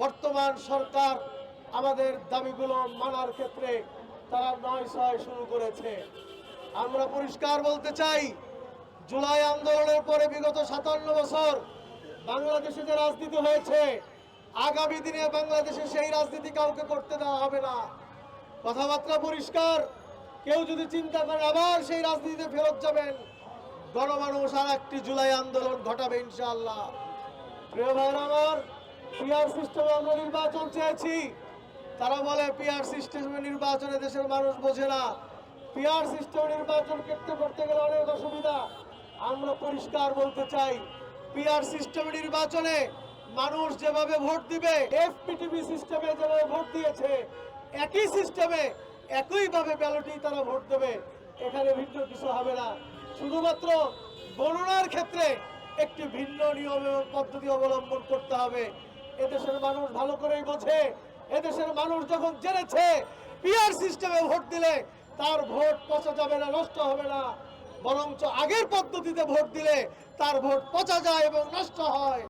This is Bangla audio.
বর্তমান সরকার আমাদের দাবিগুলো মানার ক্ষেত্রে তারা নয় ছয় শুরু করেছে। আমরা পরিষ্কার বলতে চাই, জুলাই আন্দোলনের পরে বিগত সাতান্ন বছর বাংলাদেশে যে রাজনীতি হয়েছে, আগামী দিনে বাংলাদেশে সেই রাজনীতি কাউকে করতে দেওয়া হবে না। কথাবার্তা পরিষ্কার, কেউ যদি চিন্তা করে আবার সেই রাজনীতিতে ফেরত যাবেন, গণমানুষ আর একটি জুলাই আন্দোলন ঘটাবে ইনশাল্লাহ প্রিয় ভাইরা আমার পিআর সিস্টেমে আমরা নির্বাচন চেয়েছি। তারা বলে পিআর সিস্টেমে নির্বাচনে দেশের মানুষ বোঝে না। পিআর সিস্টেমে নির্বাচন করতে করতে গেলে অনেক অসুবিধা। আমরা পরিষ্কার বলতে চাই, পিআর সিস্টেমে নির্বাচনে মানুষ যেভাবে ভোট দিবে, এফপিটিভি সিস্টেমে যেভাবে ভোট দিয়েছে, একই সিস্টেমে একইভাবে ব্যালটেই তারা ভোট দেবে। এখানে ভিন্ন কিছু হবে না। শুধুমাত্র গণনার ক্ষেত্রে একটি ভিন্ন নিয়ম এবং পদ্ধতি অবলম্বন করতে হবে। এদেশের মানুষ ভালো করেই বোঝে। এদেশের মানুষ যখন জেনেছে পিয়ার সিস্টেমে ভোট দিলে তার ভোট পচা যাবে না, নষ্ট হবে না। বরঞ্চ আগের পদ্ধতিতে ভোট দিলে তার ভোট পচা যায় এবং নষ্ট হয়।